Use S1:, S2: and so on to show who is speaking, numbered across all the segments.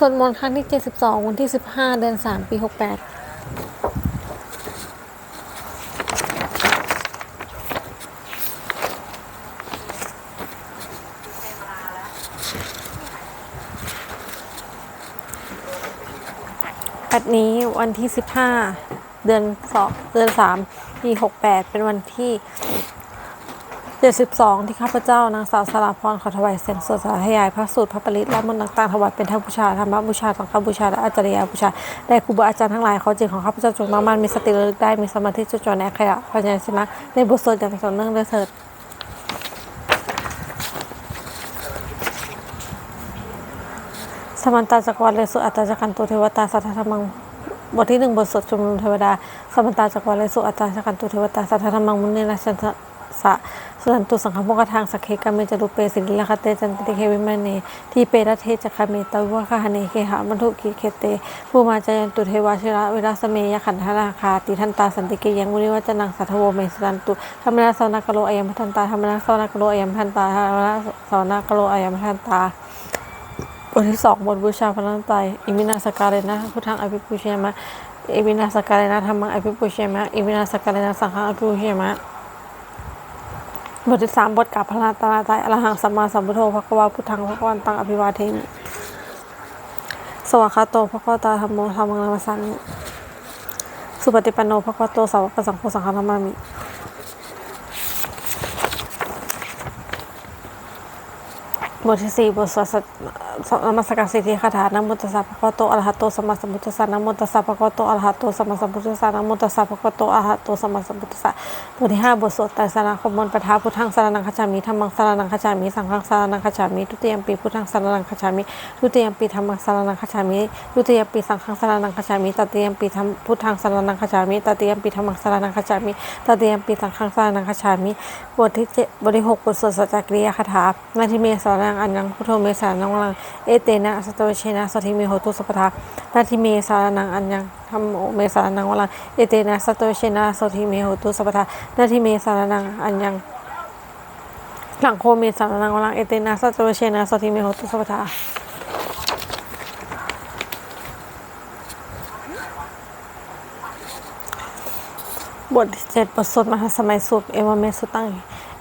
S1: สวดมนต์ครั้งที่ 72 วันที่ 15 เดือน 3 ปี 68ปัดนี้วันที่ 15 เดือน2เดือน 3 ปี 68 เป็นวันที่ 72 ที่ข้าพเจ้านางสาวสราพรขอถวายเสียงสวดสาธยายพระสูตรพระปริตและมนต์ต่างๆถวายเป็นทั้งบูชาธรรมบูชาสังฆบูชาและอาจารยบูชาได้ครูบาอาจารย์ทั้งหลายเขาจริงของข้าพเจ้าจงตั้งมั่นมีสติระลึกได้มีสมาธิจดจ่อในอัคระพยัญชนะในบทสวดอย่างต่อเนื่องด้วยเถิดสมันตาจักรวาลเลสุอัตตาจักันตุเทวตาสัทธธรรมังบทที่หนึ่งบทสวดชุมนุมเทวดาสมันตาจักรวาลเลสุอัตตาจักันตุเทวตาสัทธธรรมังมุนีนาชัน สะสุนันตุสังฆโมกทางสักเคกามเมจตุเปสิลิลคเตจันติเควิมาเนที่เปรเทจักเมตวะคหเนเคหะมันทุกิเคเตผู้มาจายันตุเทวาชิระเวราสเมยขันธนาคาติทันตาสันติเกยังมุนิวัจนังสัทธโวเมสุนันตุธรรมนาสนากโลอายมพันตาธรรมนาสนากโลอายมพันตาธรรมนาสนากโลอายมพันตาบทที่สองบทบูชาพระนันตรัยอิมินาสการเลนะพุทธังอภิปุเชมะอิมินาสการเลนะธรรมังอภิปุเชมะอิมินาสการเลนะสังฆังอภิปุเชมะ บทที่สามบทกับพระนันตรัยอรหังสัมมาสัมพุทโธภควาพุทธังภควันตังอภิวาเทมิสวากขาโตภควตาธรรมโมธรรมังนามัสสามิสุปฏิปันโนภควโตสาวกสังโฆสังฆนามามิ บทที่สี่บทสวดสัตนมัสการสิทธิคาถานะโมตัสสะภะคโตอระหะโตสัมมาสัมพุทธัสสะนะโมตัสสะภะคโตอระหะโตสัมมาสัมพุทธัสสะนะโมตัสสะภะคโตอระหะโตสัมมาสัมพุทธัสสะบทที่ห้าบทสวดไตรสรณคมนต์ปะทาพุทธังสรนังคัจามิธัมมังสรนังคัจามิสังฆังสรนังคัจามิทุติยมปีพุทธังสรนังคัจามิทุติยมปีธัมมังสรนังคัจามิทุติยมปีสังฆังสรนังคัจามิตติยมปีธัมพุทธังสรนังคัจามิตติยมปีธัมมังสรนังคัจามิตติยมปีสังฆังสรนังคัจามิบทที่เจ็ดบทที่หกบทสวดสัจจกริยคาถานาทิเมสรนังอันยังพุทโธเมสรนังวังเอเตนะสตวเชนะสทิเมโหตุสัพทานาทิเมสานังอัญญังธรรมโอเมสานังวังเอเตนะสตวเชนะสทิเมโหตุสัพทานาทิเมสานังอัญญังหลังโคเมสานังวังเอเตนะสตวเชนะสทิเมโหตุสัพทาบทที่เจ็ดบทสวดมหาสมัยสุดเอวเมสุตัง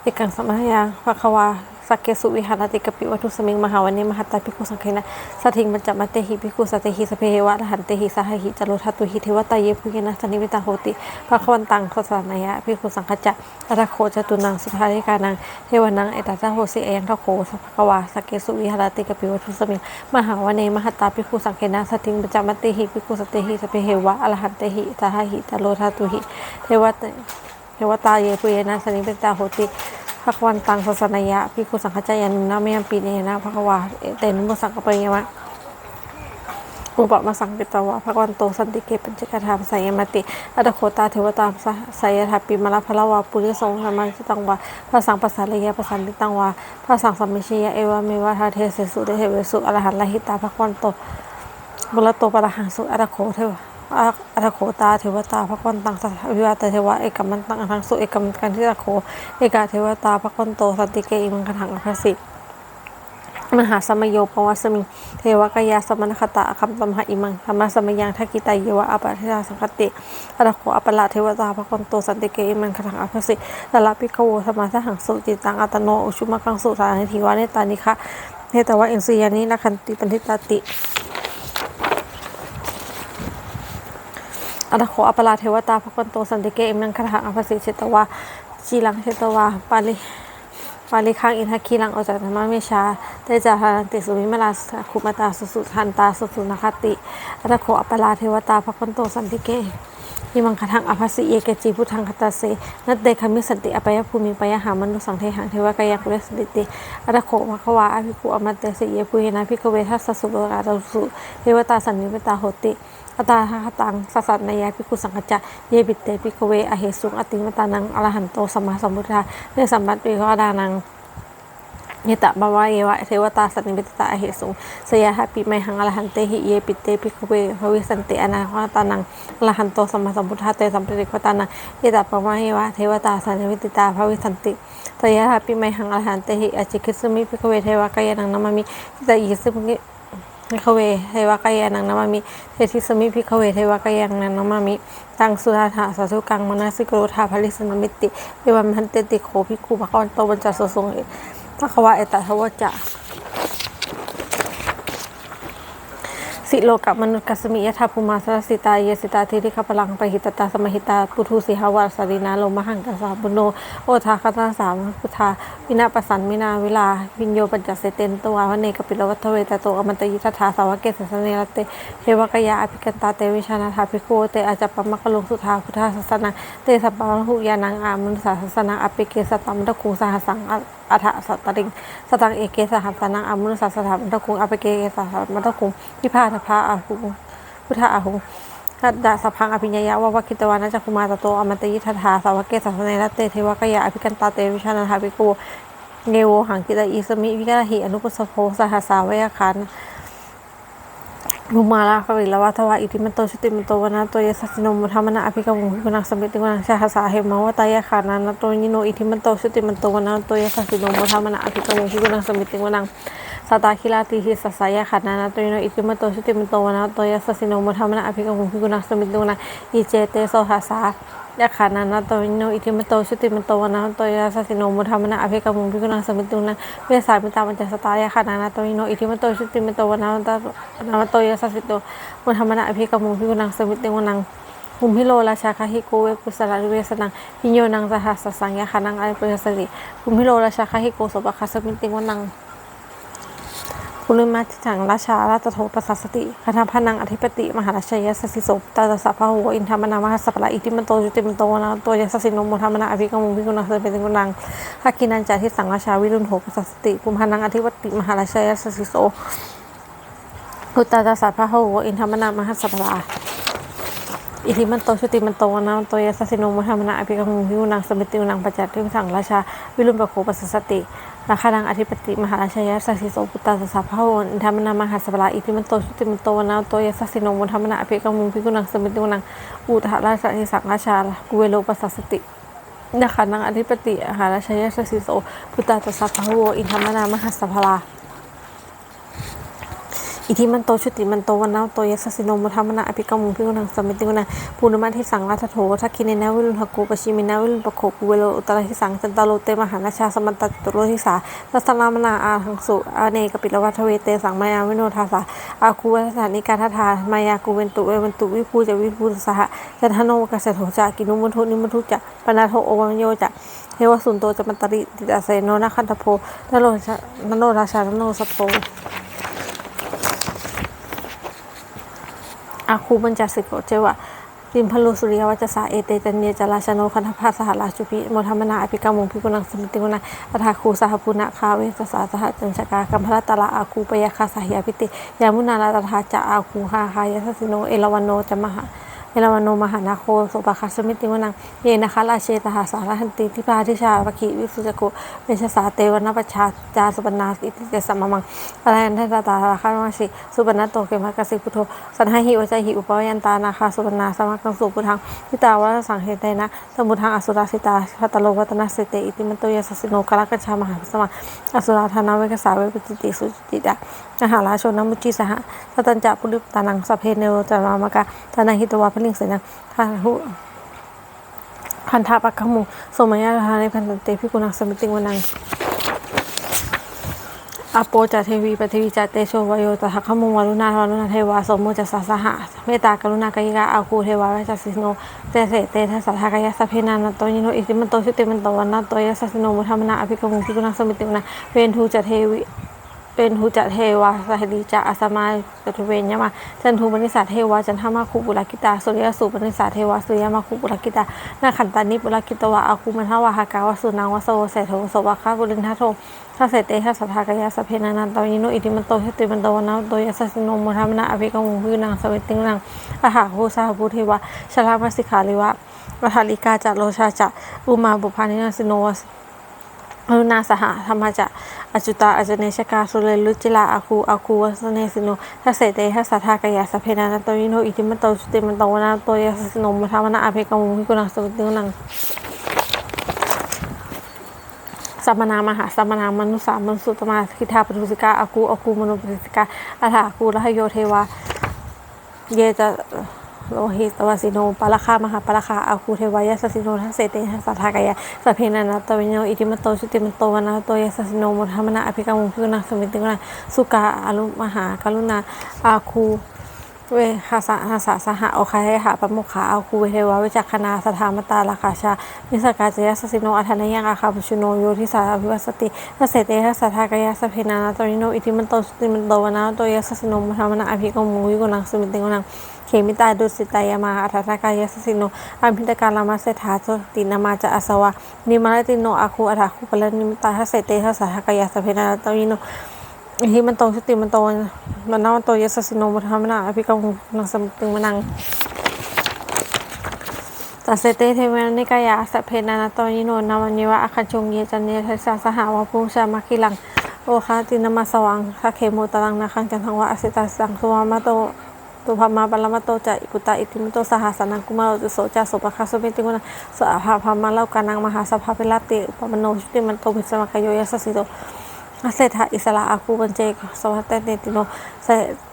S1: เอกังสมัยยังภควา สักเกสุวิหารติกปิวัตุสมิงมหาวันนี้มหัตตาภิกขุสังเคนะสัทถิงปัญจมัตเตหิภิกขุสัตเตหิสเพเวะละหันเตหิสหหิจโรทัตตุหิเทวตาเยภูเกนะสันนิวิตาโหติภะควันตังขสานายะภิกขุสังฆจัตระโคจตุนังสุทาริกานังเทวนังเอตตาโหสิเอยังทโคสัพพะวาสักเกสุวิหารติกปิวัตุสมิงมหาวันนี้มหัตตาภิกขุสังเคนะสัทถิงปัญจมัตเตหิภิกขุสัตเตหิสเพเวะละหันเตหิสหหิจโรทัตตุหิเทวตาเทวตาเยภูเกนะสันนิวิตาโหติ ภควันตังศาสนายะพิคุสังฆจายันนะเมยปีเนนะภควาเตนุมสังกปริยมะอุปมาสังปิตวะภควันโตสันติเกปัญจกธรรมสายมติอัตโคตาเทวตามสายทัปปิมลพลวาปุริสงธรรมจิตังวาภาสังปัสสาเลยะภาสันติตังวาภาสังสัมมิชยะเอวะเมวะทาเทเสสุเดเทเวสุอรหันลหิตาภควันโตบุรโตปะระหังสุอัตโคเทวะ อัตโขตาเทวตาพระวันตังสัวิวาตเทวะเอกมันตังทังสุเอกมันกันที่ตะโขเอกาเทวตาพระวันโตสันติเกอิมังคถังอภสิมหาสมโยปวัสมิงเทวกายาสมณคตาคัมตมหาอิมังธรรมสมยังทักิตายวะอปะเทราสังคติอัตโขอปละเทวตาพระกวันโตสันติเกอิมังคถังอภสิตละปิโวธรรมะหังสุจิตังอัตโนอุชุมกังสุสานิธิวาเนตานิคะเนตวะอ็นซียานินักขันติปันทิตาติ อัตโขอปราเทวตาพระกันโตสันติเกเอมนังคาถาอภสิเชตวาจีลังเชตวาปาลิปาลิคังอินทคีลังออกจากธรรมเมชาได้จาการันติสุวิมลาคุมาตาสุสุทันตาสุสุนคติอัตโขอปราเทวตาพระกันโตสันติเกยิมังคทังอภัสสิเยเกจีพุทธังคตาเสนัตเดคามิสันติอปยภูมิปยหามันุสังเทหังเทวกายักุเลสติติอัตโขภควาอภิภูอมตเตสิเยภูเฮนะพิกเวทัสสุโลกาตุสุเทวตาสันนิเวตาโหติ อัตตาหตังสัสสนายาภิกขุสังฆจะเยบิเตภิกขเวอเหสุงอติมตานังอรหันโตสัมมาสัมพุทธาเนสัมบัติวิวดานังเยตะบาวะเยวะเทวตาสันนิบิตตาอเหสุงสยาหปิไมหังอรหันเตหิเยปิเตภิกขเวภวิสันติอนาคตานังอรหันโตสัมมาสัมพุทธาเตสัมปริคตานังเยตะบาวะเยวะเทวตาสันนิบิตตาภวิสันติสยาหปิไมหังอรหันเตหิอจิคิสุมิภิกขเวเทวกายนังนามามิตายิสุมิ พิคเวเทวกายานังนามามิเทธิสมิพิคเวเทวกายนังนามามิตังสุราธาสาธุกังมนาสิกโรธาภริสนมิติเอวันมันเตติโคภิกขุภะกอนโตบัญจสสงเอตะควะเอตทวจจะ สิโลกับมนุษย์กัสมิยะทาภูมาสรสิตาเยสิตาทิริขพลังปหิตตาสมหิตาปุถุสิหวาสารินาโลมหังกัสสาบุโนโอทาคตาสามพุทธาวินาปสันมินาเวลาวิญโยปัญจเสเตนตัววเนกปิโลวัตเวตโตอมันตยิทัฏฐาสาวเกศสเนรเตเทวกยาอภิกันตาเตวิชานาถาภิโกเตอาจัปปมัคคลงสุทาพุทธาศาสนาเตสัปปะหุยานังอามนุสาศาสนาอภิเกสตัมตะคุงสหัสสังอัฏฐสัตตริงสตังเอเกสหัสนังอามนุสาสถามันตะคุงอภิเกสหัสมันตะคุงพิพาทพาอาหุพุทธาอาหุกัดดาสพังอภิญญาวาวคิตวานาจักคุมาตโตอมันตยิทธาสาวเกสัสเนรเตเทวกยาอภิกันตาเตวิชานาถาภิโกเนโวหังกิตาอิสมิวิกาหิอนุปสโภสหัสสาวยคัน มุมาลาภวิลวาทวาอิติมันโตชุติมันโตวนาโตยสัสสิโนมุธรรมนาอภิกรมุกุนังสมิติกุนังชาหสาเหมาวตายขานานาโตยิโนอิติมันโตชุติมันโตวนาโตยสัสสิโนมุธรรมนาอภิกรมุกุนังสมิติกุนังสตาคิลาติหิสัสสายขานานาโตยิโนอิติมันโตชุติมันโตวนาโตยสัสสิโนมุธรรมนาอภิกรมุกุนังสมิติกุนังอิเจเตโสหาสา ยะขานานาโตยิโนอิติมันโตชุติมันโตวนาโตยสัสสิโนมุธรรมนาอภิกรมุกุนังสมิติกุนังเวสามิตามันจะสตายขานานาโตยิโนอิติมันโตชุติมันโตวนาโตยสัสสิโนมุธรรมนาอภิกรรมุพิกุนังสมิติวนังหุมพิโลราชาคาฮิโกเวปุสลาริเวสนังพิญโยนังสหัสสังยาคานังอริปุสริหุมพิโลราชาคาฮิโกสบคาสมิติวนัง ปุริมาทิถังราชาราชโทปสัสสติคณพนังอธิปติ มหาราชยสสิโสตาตสัพพะโหอินทรมนามหาสัพพะอิติมันโตจุติมันโตนะตัวยสสิโนมุธรรมนาอภิกรรมุพิกุนังสมิติวนังหากินันจาทิสังราชาวิรุณโหปสัสสติปุมพนังอธิปติ มหาราชยสสิโสพุตตาตาสัพพะโหอินทรมนามหัสสะพลาอิทิมันโตชุติมันโตนาโตยสัสสิโนมุธรรมนาอภิกรรมุหิวนังสมิติวนังปัจจัตทิสังราชาวิรุณปะโคปัสสสติ ราคานังอธิปติมหาราชยสัสสิโสพุตตาสสัพพะโอินธรมนามหัสสะพลาอิทิมันโตชุติมันโตนาโตยสัสสิโนมุธรรมนาอภิกรมุหิวนังสมิติวนังอุทหราชนิสังราชากุเวโลปัสสสตินาคานังอธิปติมหาราชยสัสสิโสพุตตาสสัพพะโอินธรมนามหัสสะพลา อิทิมันโตชุติมันโตวันนาโตยัสสิโนมุธรรมนาอภิกรรมุพิกุนังสมิติกุนังปูนมันทิสังราชโถทักคินนาวิรุณหกูปชิมินาวิรุณปโคกุเวโลอุตระทิสังจันตาโลเตมหานาชาสมันตตุโรทิสาตัสนามนาอาหังสุอาเนกปิลวัทเวเตสังมายาวิโนทาสาอาคูวัฏานิกาทธามายากูเวนตุเววันตุวิภูจะวิภูสหจันทโนกเสโถจากินุมุทุนิมุทุจะปนาโทโอวังโยจะเทวสุนโตจะมันตริติตาเสโนนาคันทโพนโรชนโนราชานโนสโพ อาคูบัญจสิกโกเจวะริมพลูสุริยวัจสาเอเตจันเนจราชโนคันธภาสหราชุพิโมธรรมนาอภิกรรมงพิกุณังสมติกุณังอัฐาคูสหภูณะคาเวสสาสหจันชกากัมพระตละอาคูปยาคาสหยาพิติยามุนาลาตถาจะอาคูหาหายสสิโนเอลวันโนจะมหา เอลวันโนมหานาโคโสปะคาสมิติวนังเยนะคะราเชตหาสารหันติทิพาทิชาปคิวิสุจโกเวชสาเตวนาปชาจาสุปนาอิติเตสัมมังอะไรนันทตาราคามาสิสุปนาโตเกมะกสิพุทโธสันหหิวใจหิอุปยันตานาคาสุปนาสมักังสุพุทังทิตาวะสังเหเตนะสมุทังอสุราสิตาพัตโลวัตนาสิเตอิติมันโตยสสิโนกาลกัญชามหาสมาอสุราธานาเวกสาเวปจิติสุจิตะมหาราชนมุจิสหสตัญจะปุริตานังสพเพเนโรจารามกาตานังหิตวาพลิงเสนังทาหุพันธาปักขมุสมัยาทาในพันตเตพิกุนังสมิติวนังอโปจเทวีปเทวีจเตโชวโยตถาคมุวารุณาวารุณาเทวาสมมุจสาสหะเมตตากรุณากายกาอาคูเทวาเวชสิโนเตเสเตทัสสะทากายสพเพนานาโตยิโนอิติมันโตชุติมันโตวันนาโตยสัสสิโนมุธรรมนาอภิกรมุพิกุนังสมิติวนังเวนทูจเทวี เป็นหุจะเทวาสหดีจะอาสมาจตุเวนยมาจันทูปนิสาเทวาจันทมาคุปุรกิตาสุริยสุปนิสาเทวาสุริยมาคุปุรกิตานาขันตานิปุรกิตวะอาคุมันทวาหากาวสุนังวโสเสโทโสวะคากุลินทโทถ้าเสเตถ้าสัทธากายาสเพนานันตยิโนอิติมันโตชติมันโตวันนาโตยัสสิโนมุธรรมนาอภิกรมุพินังสเวติงนังอาหาภูสาภูเทวะชลามัสิขาลิวะวัฏลิกาจะโลชาจะอุมาบุพานินาสิโนวส อรุณาสหธรรมจะอจุตาอจเนชกาสุเลลุจิลาอาคูอาคูวัสเนสิโนทัสเสเตทัสสะทากายาสเพนานันโตยิโนอิติมันโตสุติมันโตวนาโตยาสสิโนมุทามนาอาเพกมุพิกุนังสมุตินังสัมมนามหาสัมมนามนุสามนุสุตมาคิทาปทุสิกาอากูอากูมโนปทุสิกาอาถากูลหโยเทวา เยจะ โลหิตวสิโนปาลคามหาปาลคาอาคูเทวายาสสิโนทัสเสเตทัสสะทากายะสพเพนันตวิญโยอิติมโตชุติมโตวนาโตยาสสิโนมุทามนะอภิกรรมุพิกนังสมิติกุณาสุกาอรุมหากรุณาอาคูเวหาสะหาสะสหะโอคาเฮหะปะโมขาอาคูเวเทวาวิจักขณาสถามตาราคาชามิสกาจยสสิโนอัทานยังอาคาปุชุโนโยทิสาอภิวัสติทัสเสเตทัสสะทากายะสพเพนันตวิญโยอิติมโตชุติมโตวนาโตยสสิโนมุทามนะอภิกรรมุพิกนังสมิติกุณา เขมิตาดุสิตายามาอัฏฐากายสสิโนอัมพิตการลามาเสถาโตินามาจะอาสวะนิมาลติโนอาคูอัฏฐาคูปะลนิมิตาทัสเสเตทัสสะกายสเพนาตวิโนหิมันโตชุติมันโตมันนามันโตยสสิโนมุทามนาอภิกรรมนังสมตึงมนังตัสเสเตเทวนิกายาสเพนาตวิโนนามันยวะอคันชงเยจันเนทัสสะสหาวะพุชามาคิลัง โอคาตินามาสวังสะเคโมตรังนาคังจันทังวะอสิตาสังสุวามาโต ตุภามาปรมาโตจะอิกุตาอิติมโตสหัสนังกุมารตุโสจะโสปะคาสุเมติกุณสาภาพามาเล่ากานังมหาสภาเปลาติปมโนชุติมันโตภิสมะกโยยัสสิโตอาเศธาอิสระอาคูบันเจกสวัตเตเนติโนเส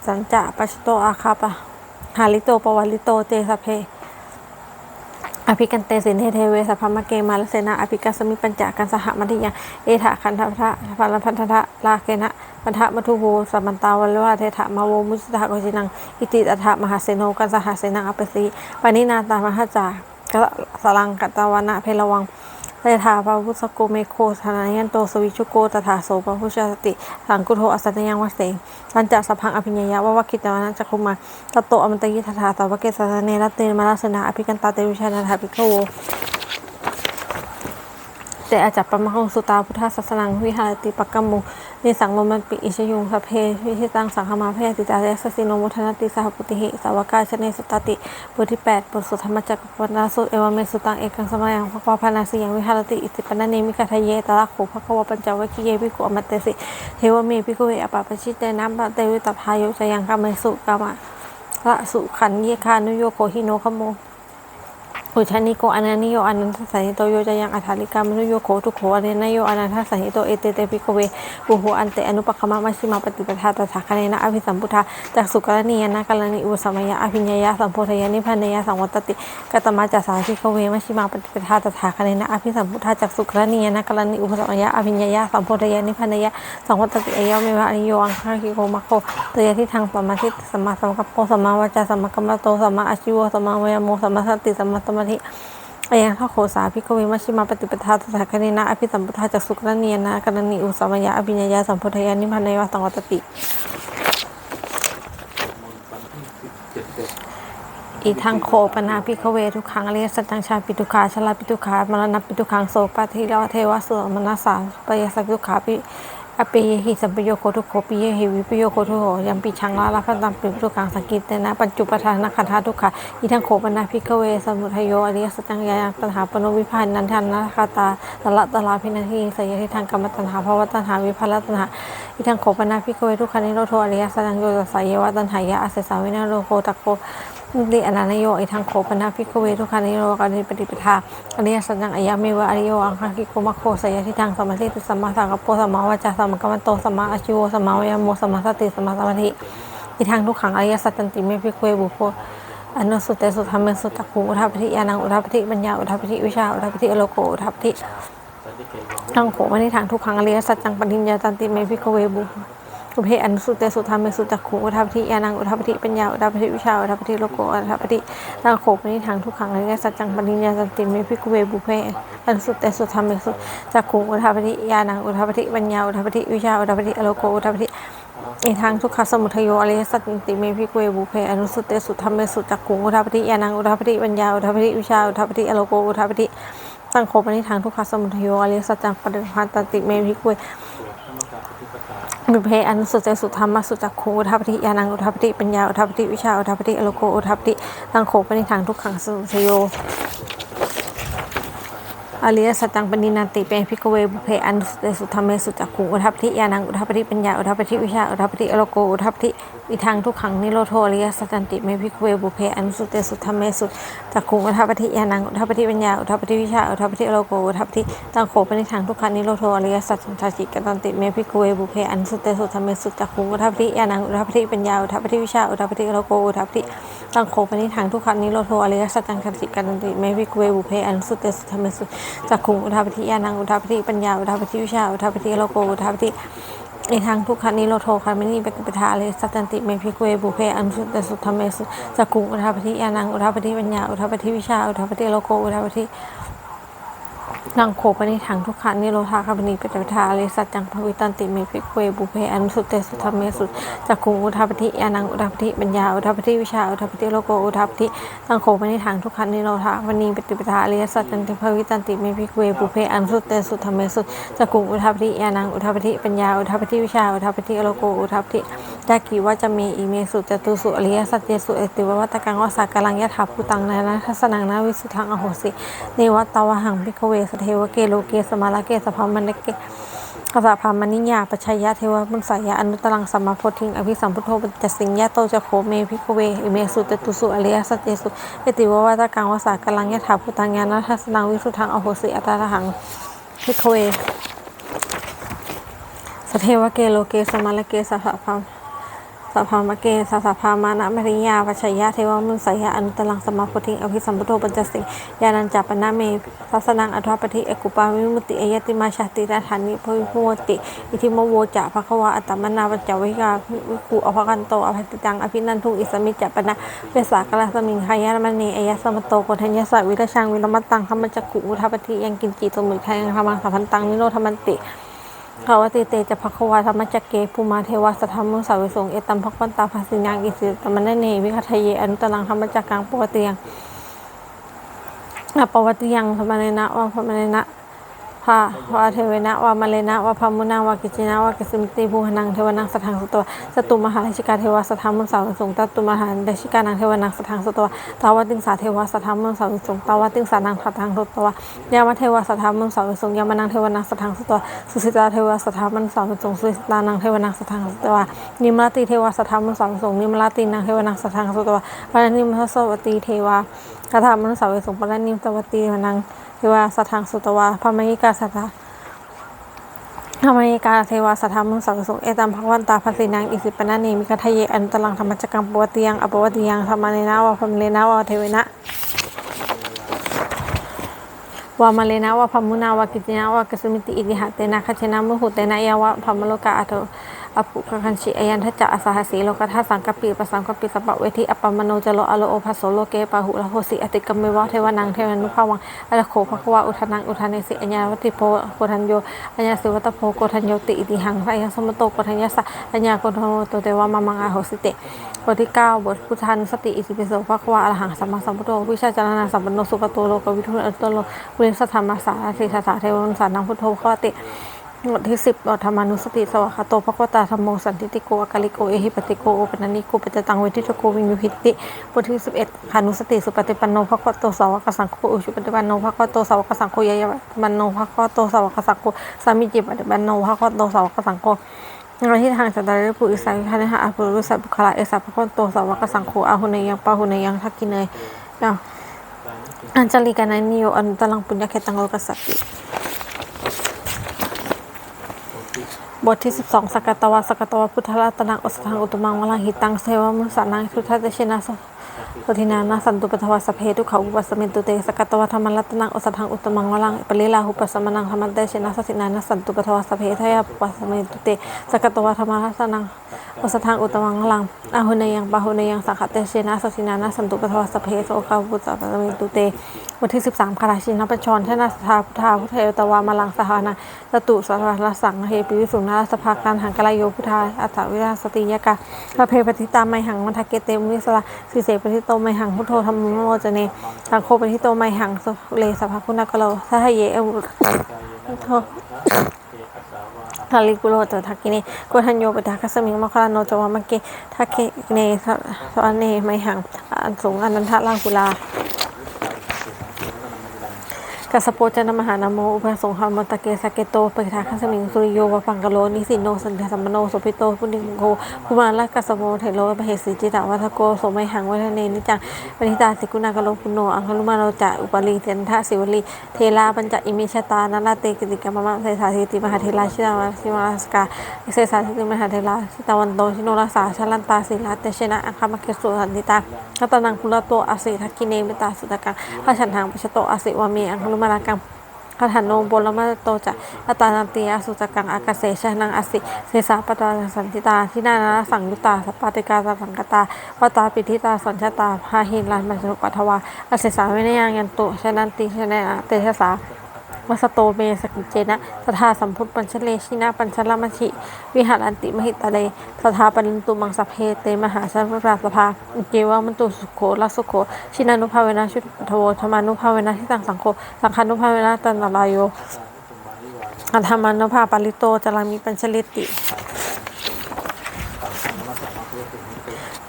S1: สัญจะปัชโตอาคาปะหาลิโตปวาลิโตเตสะเพ อภิกันเตสินเทเทเวสัพพมะเกมาลเสนาอภิกัสมิปัญจกันสหมัติยังเอถะคันทพระพันพันธะลาเกนะปันทะมัทุโวสัมันตาวัลวะเทถะมาโวมุสิตะกจินังอิติอัฏฐมหาเสโนกันสหเสนาอภิสีปานินาตามหาจากะสลังกัตตวนะเพลวัง เตถาพระพุทธโกเมโคธนายันโตสวิชุโกตถาโสปพุชสติ สังกุโทอสัตยังวัเสงปัญจสัพพังอภิญญาวะวะคิตวานัจคุมาตโตอมตยิทธาตวะเกสสเนรเตนมาลสนาอภิกันตาเตวิชานาถาภิกขโว เตอาจัปปะมะหงสุตาพุทธศาสนังวิหารติปักกมุนิสังโลมันปิอิชยุงสเพวิหิตังสังฆมาเพติตาเยสสิโนมุทนาติสหปุติหิสาวกาชเนสุตติบทที่แปดบทสุธรรมจักรปนนาสุเอวเมสุตังเอกังสมัยังพระปาพานาสียังวิหารติอิสิปนาเนมิกาทะเยตระโขภควปัญจวัคคีเยพิโกอมัตเตสิเทวเมพิโกเวอปาปชิตเตนะปะเตวิตพายโยจยังกามเมสุกามะละสุขันเยคานุโยโคหิโนขโม อุชานิโกอนันนิโยอนันทสันหิโตโยจะยังอัฏฐาลิกามนุโยโคทุโขอเนนโยอนันทสันหิโตเอเตเตปิโกเวบุโหอันเตอนุปคมะมัชฌิมาปฏิปทาตถาคเนนะอภิสัมพุทธาจากสุกรณียนะกัลนิอุสมยะอภิญญายะสัมโพธยานิพันเนยะสังวัตติกตมาจัสสาภิกเวมัชฌิมาปฏิปทาตถาคเนนะอภิสัมพุทธาจากสุกรณียนะกัลนิอุสมยะอภิญญายะสัมโพธยานิพันเนยะสังวัตติเอายะเมวะอนิโยอังคาคิโกมะโคเตยที่ทางสมาธิสมมาสัมกัปโปสมมาวจาสมมกัมมะโตสมมาอาชิวสมมาวยโมสมมาสติสมมาสมาธิอยังข้าโคสาพิกเวมัชฌิมาปฏิปทาตถาคเนนะอภิสัมพุทธาจากสุกรเนียนะกรณีอุสมยะอภิญญาสัมพุทธยานิพพานายะสังวัตติอีทางโคปนาพิกเวทุกขังอริยสัจจังชาปิตุขาชลาปิตุขามรณะปิตุขังโสปะทิลวเทวสุมนัสสาปยสัพตุขาปิ อปิยหิสัมปโยโคทุโขปิเยหิวิปโยโคทุโขยัมปิชังลาลาพัตัมปิตุขังสังกิตเตนะปัจจุปทานขันธาทุกขาอีทางโคปนาพิกเวสมุทโยอริยสัจจังยายังตถาปโนวิพันนันทันนะคาตาตละตลาพินาทีสยทิทางกรรมตัณหาภาวตัณหาวิภัลตัณหาอีทางโคปนาพิกเวทุกขานิโรธอริยสัจจังโยตัสสะเยวะตัณหายะอาเสสาวินาโรโคตะโกดิอนันโยอิทังโคปนาพิกเวทุกขานิโรกานิปฏิปทาอริยสัจจังอายะเมวะอริโยอังคังคิโกมะโคสยทิทังสมาธิสัมมาสังกัปโปสัมมาวจาสัมมกัมมโตสัมมาอาชิวสัมมาวยโมสัมมาสติสัมมาสมาธิอิทังทุกขังอริยสัจจันติเมพิกเวบุโคอนุสุตเตสุธรรมเมสุตักขุอุทัปปิยานังอุทัปปิปัญญาอุทัปปิวิชาอุทัปปิอโลโกอุทัปปิทังโขมานิทางทุกขังอริยสัจจังปฏิญญาตันติเมพิกเวบุโค อุเพอนุสุเตสุธรรมเมสุจักขุอุทัปทิยานังอุทัปทิปัญญาอุทัปทิวิชาอุทัปทิโลโกอุทัปทิตังโขปนิทางทุกขังอริยสัจจังปริญญาสันติเมพิกุเวบุเพอนุสุเตสุธรรมเมสุจักขุอุทัปทิยานังอุทัปทิปัญญาอุทัปทิวิชาอุทัปทิโลโกอุทัปทิอีทางทุกขสมุทโยอริยสัจติเมพิกเวบุเพอนุสุเตสุธรรมเมสุจักขุอุทัปทิยานังอุทัปทิปัญญาอุทัปทิวิชาอุทัปทิอโลโกอุทัปทิตังโขปนิทางทุกขสมุทโยอริยสัจจังปริพันตติเมพิกเว บุเพอันสุเจสุธรรมสุจักขุอุทัปติยานังอุทัปติปัญญาอุทัปติวิชาอุทัปติอโลโกอุทัปติตังโขปนิทางทุกขังสุทโย อริยสัจจังปณินันติเป็นพิกเวบุเพอนุสเตสุธรรมเมสุจักขุงอุทัปปฏิญาณังอุทัปปฏิปัญญาอุทัปปฏิวิชาอุทัปปฏิอโลโกอุทัปปฏิวิทังทุกขังนิโรโทอริยสัจจันติเมพิกเวบุเพอนุสเตสุธรรมเมสุจักขุงอุทัปปฏิญาณังอุทัปปฏิปัญญาอุทัปปฏิวิชาอุทัปปฏิอโลโกอุทัปปฏิตังโขปนิทังทุกขังนิโรโทอริยสัจจันติกตันติเมพิกเวบุเพอนุสเตสุธรรมเมสุจักขุงอุทัปปฏิญาณังอุทัปปฏิปัญญาอุทัปปฏิวิชาอุทัปปฏิอโลโกอุทัปปฏิ ตังโขปนิทางทุกขันนิโรโทอริยสัจจันติกันติเมพิกเวบุเพอนุสเตสุธรรมสุจักขุงอุทาปฏิยานังอุทาปฏิปัญญาอุทาปฏิวิชาอุทาปฏิโลโกอุทาปฏิในทางทุกขันนิโรโทคันมินีปฏิปทาเลยสัจติเมพิกเวบุเพอนุสุตสุธรรมสุจักขุงอุทาปฏิยานังอุทาปฏิปัญญาอุทาปฏิวิชาอุทาปฏิโลโกอุทาปปฏิ นังโขปนิถังทุกขันนิโรธาคัมนีปฏิปทาเลสัจจังภวิตันติเมพิกเวบุเพอนุสุตสุธรรมเมสุจักขุงอุทัปปฏิญาณังอุทัปปฏิปัญญาอุทัปปฏิวิชาอุทัปปฏิโลโกอุทัปปฏินังโขปนิถังทุกขันนิโรธาคัมนีปฏิปทาเลสัจจังภวิตันติเมพิกเวบุเพอนุสุตสุธรรมเมสุจักขุงอุทัปปฏิญาณังอุทัปปฏิปัญญาอุทัปปฏิวิชาอุทัปปฏิโลโกอุทัปปฏิยากีว่าจะมีอีเมสุจตุสุอริยสัจเจสุเอติววัตกังวสากลังยะถาภูตังนานะทัสนังนาวิสุทังอโหสิเนวัตตวหังพิกเวสเทวเกโลเกสมาลเกสพามันเกกสะพามนิญญาปชัยยะเทวมุสายะอนุตรังสัมมาโพธิงอภิสัมพุทโธปัจจสิงยะโตจะโคเมพิกเวอิเมสุจตุสุอริยสัจเจสุเอติววัตกังวสากลังยะถาภูตังญาณทัสนังวิสุทังอโหสิอัตตาหังพิกเวสเทวเกโลเกสมาลเกสภะพาม สัพพามะเกสะสัพพามานะมริยาปัจฉยะเทวมุนสยะอนุตลังสมาโพธิงอภิสัมพุทโธปัญจสิงยานันจัปปนะเมทัสนังอัทวปฏิเอกุปาวิมุติเอยติมาชาติราฐานิพวิมุตติอิทิโมโวจะภควาอัตมนาปัจจวิกาวิกุอภกันโตอภัติตังอภินันทุอิสมิจัปปนะเวสากลาสมิงหายามณีเอยสมโตโกทัญญสัวิรชังวิรมัตตังธรรมจักกุอุทปฏิยังกินจิตสมุทแทงธรรมังสัพพันตังนิโรธมันติ ภาวติเตจะพักวาธรรมจักเกภูมาเทวาสธรรมุสาวิสงเอตัมภควันตาภาสิญญางอิสิตมันเนวิคัทเยอนุตลังธรรมจักกังปวติยังอปวติยังธรรมเนนะวะพมเนนะ พาวาเทวนะวามาเลนะวาพามุนาวากิจินะวากิสมิติภูหนังเทวนังสถังสตัวสตุมหาราชิกาเทวสธรรมุสาวสงตัตุมหาราชิกานังเทวนังสถังสตัวตาวติงสาเทวสธรรมุสาวสงตาวติงสานังสถังสตัวยามเทวสธรรมุสาวสงยามานังเทวนังสถังสตัวสุสิตาเทวสธรรมุสาวสงสุสิตานังเทวนังสถังสตัวนิมลาติเทวสธรรมุสาวสงนิมลาตินังเทวนังสถังสตัวปานิมทสวตีเทวาคาถามนุสาวสงปานิมตวตีมนัง เทวาสถังสุตวาพมหิกาสัทธาธรรมยกาเทวาสัทธามุสังสุเอตัมภควันตาภสินังอิสิปนานีมิคัทเยอันตลังธรรมจักกังปวติยังอปวติยังธรรมเนนะวะพมเลนะวะเทเวนะวามาเลนะวะพมุนาวะกิจนะวะกสมิติอิติหะเตนะคัเชนะมุหุเตนะยาวะพมโลกาอัตโต อภุกคันชิอยันทัจจะอสาหสีโลกทัสสังกปิประสังกปิสปะเวทิอปมโนจโลอโลโอภัสโสโลเกปะหุละโหสิอติกมเมวะเทวนังเทวนุภาวังอรโขภควาอุทานังอุทานสิอัญญาวัติโพโกทัญโยอัญญาสิวัตโพโกทัญโยติอิติหังสัยสมโตโกทัญญาสะอัญญาโกโมโตเตวะมามังอาโหสิเตบทที่เก้าบทพุทธันสติอิสิปิโสภควาอรหังสัมมาสัมพุทโธวิชาจารณะสัมปันโนสุขโตโลกวิทุอัตโตโลปุริสธรรมสาสิสาสาเทวมสานังพุทโธภควติ บทที่สิบบทธรรมานุสติสวากาโตภควตาธรรมโมสันติติโกอากาลิโกเอหิปติโกโอปนันนิโกปัจตังเวทิตโกวิญญุหิติบทที่สิบเอ็ดขานุสติสุปฏิปันโนภควโตสาวกสังโฆอุชุปฏิปันโนภควโตสาวกสังโฆยายปันโนภควโตสาวกสังโฆสามิจิปฏิปันโนภควโตสาวกสังโฆเราที่ทางสัตว์ได้ผู้อิสัยทานหะอาภุรุสัพพุคลาเอสัพพคนโตสาวกสังโฆอาหุเนยังปาหุเนยังทักกินเนยังอัญจลิกานันนิโยอันตลังปุญญาเคตังโลกัสสติ บทที่ 12สกตวาสกตวาพุทธรัตนังอสทังอุตมังวลังหิตังเสวมุสานังพุทธเตชนะสสทินานาสันตุปทวาสเพทุขาอุปสมินตุเตสกตวะธรรมรัตนังอสทังอุตมังวลังปริลาหุปสมนังธรรมเตชนะสตินานาสันตุปทวาสเพทยาปุปสมินตุเตสกตวะธรรมรัตนังอสทังอุตมังลังอาหุนยังปาหุนยังสังขเตชนะสสินานาสันตุปทวสเพโสขาวุปสมินตุเตบทที่13คาราชินปชรชนะสทาพุทธาพุทธเอตวามาลังสหานาตตุสารลสังเฮปิวิสุนาสภาการหังกลายโยพุทธาอัตวิราสติยกะพระเพปฏิตาไมหังมัทเกเตมุนิสละสิเสปฏิโตไมหังพุทโธธรรมโมจเนสังโฆปฏิโตไมหังสุเลสภาคุณกะโลสหเยเอวุโท ทาลิกุโรตทักกิเนโกทันโยปทักสมิงมคลานโนจวามเกทักเกเนสวเนไมหังอันสูงอนันทะลาหุลา กัสโปจนะมหานาโมอุปสงหามตะเกสะเกโตปะทาคัสมิงสุริโยวะปังกโลนิสิโนสันทสัมมโนสุปิโตปุณิโกภูมาละกัสโมเทโลปะเหสีจิตาวัทโกโสมัยหังวัฒเนนิจังปณิตาสิกุณากโลปุโนอังคลุมาโนจะอุปลีเทนทะสิวลีเทลาปัญจอิมิชตานาลาเตกิติกามมะเสสาสิติมหาเทลาชิตาวาสิมาสกาเสสาสิติมหาเทลาชิตาวันโตชิโนรัสาชลันตาศิลาเตชนะอังคามะเกสุสันติตาคัตนังคุลโตอาศิทักกิเนมิตาสุตกังพระฉันทางปชโตอาศิวามีอังคลุมารากังคาถาโนบลมาโตจะอัตานันตีอาสุจกังอากาเสชนังอสิเสสาปตาสันติตาที่นานาสังยุตาสปาติกาสังกตาวตาปิทิตาสัญชตาพาหินลันมัจจุปัทวาอเสสาวินยังยันตุชนันติชนะเตชะสา มัสโตเมสกิเจนะสทาสัมพุทธปัญชเลชินาปัญชลมัชิวิหารันติมหิตะเลสทาปรินตุมังสเพเตมหาสัพพราสภาเกวามันตุสุโขลสุโขชินานุภาเวนะชุตโทธรรมานุภาเวนะที่ตังสังโฆสังคานุภาเวนะตันตรายโยอัธรรมานุภาปาลิโตจารามิปัญชลิติ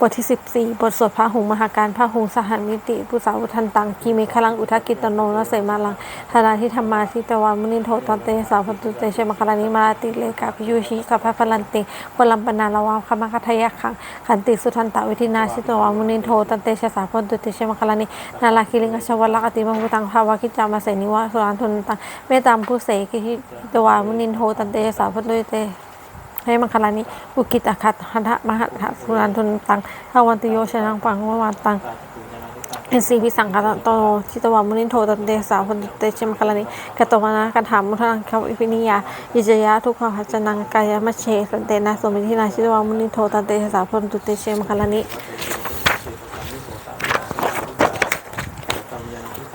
S1: บทที่ 14 บทสวดพระหุงมหาการพระหุงสหันมิติ ปุสาวุทันตังกีเมฆลังอุทกิตโนนเสมาลังธานาทิธรรมาทิตวามุนินโทตันเตสาวพันตุเตเชมคลานิมาลาติเลกาพิยุชิสัพพะพลันติวลัมปนาลาวาคมคัทยะขังขันติสุทันตวิธินาชิตวามุนินโทตันเตชะสาวพันตุเตเชมคลานินาลาคิลิงกชวลกติมังุตังภาวะกิจามาเสนิวะสุรานทุนตังเมตตามผู้เสกิตวามุนินโทตันเตชะสาวพันตุเต ให้มังคลานิอุกิตคัตหันทะมหัตถสุรันทนตังทาวันติโยชนังปังววันตังเอ็นซีพิสังคตโตชิตวามุนินโทตันเตสาพันตุเตเชมคลานิกตวนากันถามมุทังควิปินิยายิจยะทุกขหัจนังกายมะเชสันเตนะสมิทินาชิตวามุนินโทตันเตสาพันตุเตเชมคลานิ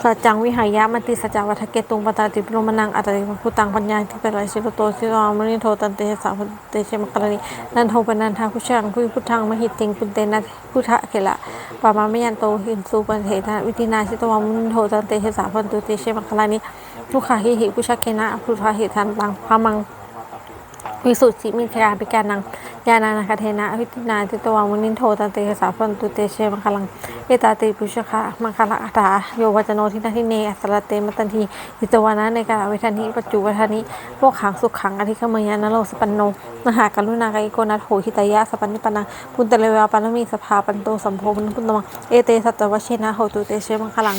S1: สัจจังวิหายะมันติสัจจวัฏเกตุงปตาติปโนมนังอัตติพุตังปัญญาที่เป็นไรชิโตโตสิรามมุนิโทตันเตสาพุเตเชมกรณีนันโทปนันทาพุชังพุพุทังมหิติงปุนเตนะพุทธะเขละปามามยันโตหินสูปันเทนะวิธินาชิตวามุนิโทตันเตสาพุตุเตเชมกรณีทุกขาหิหิพุชะเกนะพุทธะหิทันตังพามัง วิสุทธิมิขยาปิการนังยานานาคเทนะอภิตินาติตวามุนินโทตันเตสาพันตุเตเชมังคลังเอตาติปุชคะมังคละอัฏาโยวัจโนทินาทิเนอัสระเตมตันทีติตวานะในการเวทันิปัจจุวัฒนิพวกขังสุขขังอธิคมยานโลสปันโนมหากรุณาไกโกนัทโหหิตายะสปันนิปนังปุนตะเลวาปานมีสภาปันโตสัมโพมนุปุนตมังเอเตสัตวเชนะโหตุเตเชมังคลัง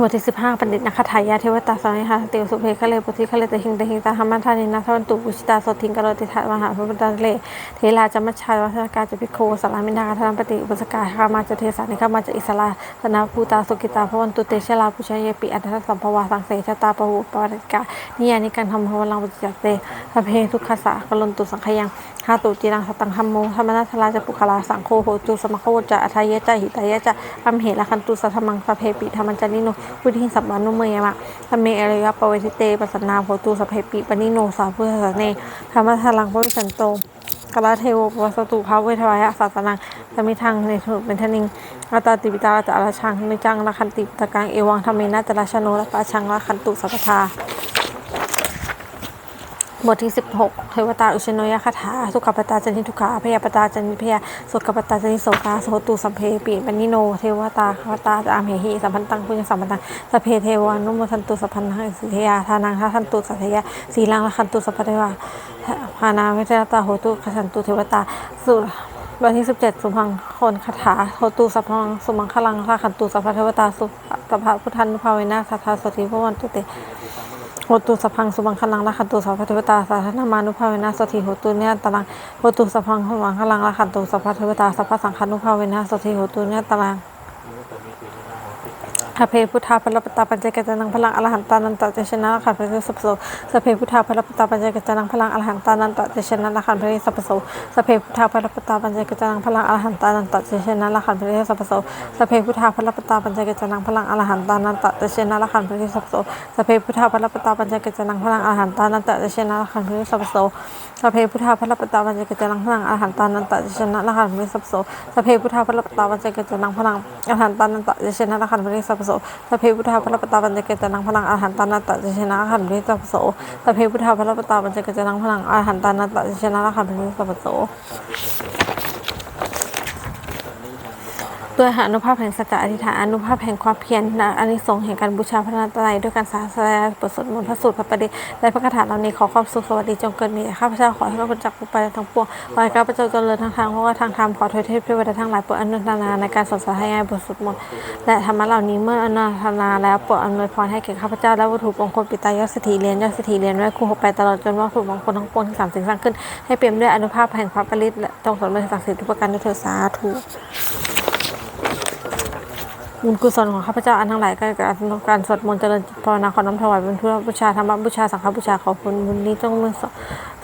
S1: บทที่สิบห้าปณิตนักขายาเทวตาสานิหาเตียวสุเพคะเลปุธิคะเลตหิงตหิงตาธรรมทานินาทวันตุกุชิตาสดทิงกโรติทามหาพุทธเลเทลาจมัชชาวัฒนกาจพิโคสารามินาธรรมปฏิอุปสกาคามาจเทสานิคามาจอิสลาสนาภูตาสุกิตาพรวันตุเตชลาปุชยปิอัตถสัมภวาสังเสชตาปหุปวัติกานิยานิการทำพวังปุจจเตพระเพทุกขสะกลนตุสังขยังหาตุจีรังสตังธรรมโมธรรมนาทลาจะปุคลาสังโฆโหตุสมโคจะอัทายะจะหิตายะจะอัมเหละคันตุสัทมังสเพปิธรรมัญจนิโนพุทธิสัมมานุเมยมะธรรมเมอริยปเวทิเตปัสสนาโหตูสเพปิปนิโนสาพุทธสเนธรรมทลังพระวิสันโตกลาเทโวปวัสตุภาเวทวายะศาสนังสมิทังในถุเป็นทนิงอัตตาติปิตาจะอราชังนิจังละคันติปตะกังเอวังธรรมเมนะจราชโนละปะชังละคันตุสัพพทา บทที่ 16 เทวตาอุชโนยคาถาสุขปตาจันทิทุกขาพยาปตาจันทิพยาสุขปตาจันทิโสกาโสตุสัมเพปีปนิโน เทวตาคาวตาอามเหหิสัมพันตังพุญสัมพันตังสเพเทวานุโมทันตุสัพพันธังสิทธยาทานังทาทันตุสัทธยาสีลังละคันตุสัพพะเทวาพานาเวทตาโหตุขสันตุเทวตาสุบทที่ 17 สุพังคนคาถาโหตุสัพพังสุมังคลังละคันตุสัพพเทวตาสุสัพพพุทธันภาเวนะสัทธาสติพวันตุเต หตุสัพพังสุบังคลังละขันตุสัพพะเทวตาสัทธนามานุภาเวนะสถิโหตุเนี่ยตรังโหตุสัพพังสุบังคลังละขันตุสัพพะเทวตาสัพพสังฆานุภาเวนะสถิโหตุเนี่ยตรัง สัพเพพุทธาพลปตาปัญจกัจจานังพลังอรหันตานันตะเจชนะละขันธ์พระสัพโสสัพเพพุทธาพลปตาปัญจกัจจานังพลังอรหันตานันตะเจชนะละขันธ์พระสัพโสสัพเพพุทธาพลปตาปัญจกัจจานังพลังอรหันตานันตะเจชนะละขันธ์พระสัพโสสัพเพพุทธาพลปตาปัญจกัจจานังพลังอรหันตานันตะเจชนะละขันธ์พระสัพโสสัพเพพุทธาพลปตาปัญจกัจจานังพลังอรหันตานันตะเจชนะละขันธ์พระสัพพโสสัพเพพุทธาพลปตาปัญจกัจจนังพลังอรหันตานันตเจชนะขันพระสัพโสสัพเพพุทธาพลปตาปัญจกัจจานังพลังอรหันตานันตะเจชนะขันพระสัพพโสสัพเพพุทธาพลปตาปัญจกัจจานังพลังอาหารตานาตะเจชนะขันธ์พระสัพพโสสัพเพพุทธาพลปตาปัญจกัจจานังพลังอาหารตานาตะเจชนะขันธ์พระสัพพโส ด้วยอนุภาพแห่งสัจจะอธิษฐานอนุภาพแห่งความเพียรและอานิสงส์แห่งการบูชาพระรัตนตรัยด้วยการสาธยาบทสวดมนต์พระสูตรพระปฏิและพระคาถาเหล่านี้ขอความสุขสวัสดีจงเกิดมีข้าพเจ้าขอให้พระพุทธจักรผู้ไปทั้งปวงขอให้ข้าพเจ้าเจริญทั้งทางโลกและทางธรรมขอเทวเทพเทวดาทั้งหลายโปรดอนุทนาในการสอนสาธยายบทสวดมนต์และธรรมะเหล่านี้เมื่ออนุทนาแล้วโปรดอำนวยพรให้แก่ข้าพเจ้าและวัตถุมงคลปิตายอดสถีเรียนยอดสถีเรียนไว้คู่หกไปตลอดจนวัตถุมงคลทั้งปวงที่สามสิ่งสร้างขึ้นให้เปี่ยมด้วยอนุภาพแห่งพระปริตและจงสำเร็จศักดิ์สิทธิ์ทุกประการด้วยเถิดสาธุ บุญกุศลของข้าพเจ้าอันทั้งหลายการการการสวดมนต์เจริญจิตภาวนาขอน้อมถวายเป็นพุทธบูชาธรรมบูชาสังฆบูชาขอผลบุญนี้จงมี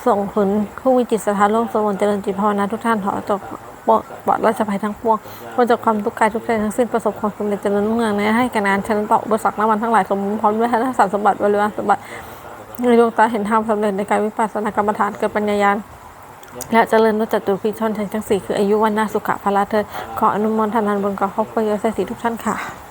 S1: ส่งผลผู้มีจิตศรัทธาร่วมสวดมนต์เจริญจิตภาวนาทุกท่านขอจบปลดปลอดราชภัยทั้งปวงพ้นจากความทุกข์กายทุกใจทั้งสิ้นประสบความสำเร็จเจริญรุ่งเรืองในให้การงานชนะต่ออุปสรรคน้ำมันทั้งหลายสมบูรณ์พร้อมด้วยธนสารสมบัติบริวารสมบัติในดวงตาเห็นธรรมสำเร็จในการวิปัสสนากรรมฐานเกิดปัญญายาณ และเจริญด้วยจตุพิชนทั้งสี่คืออายุวันนาสุขะพละเธอขออนุโมทนาบุญกับครอบครัวเยเซสีทุกท่านค่ะ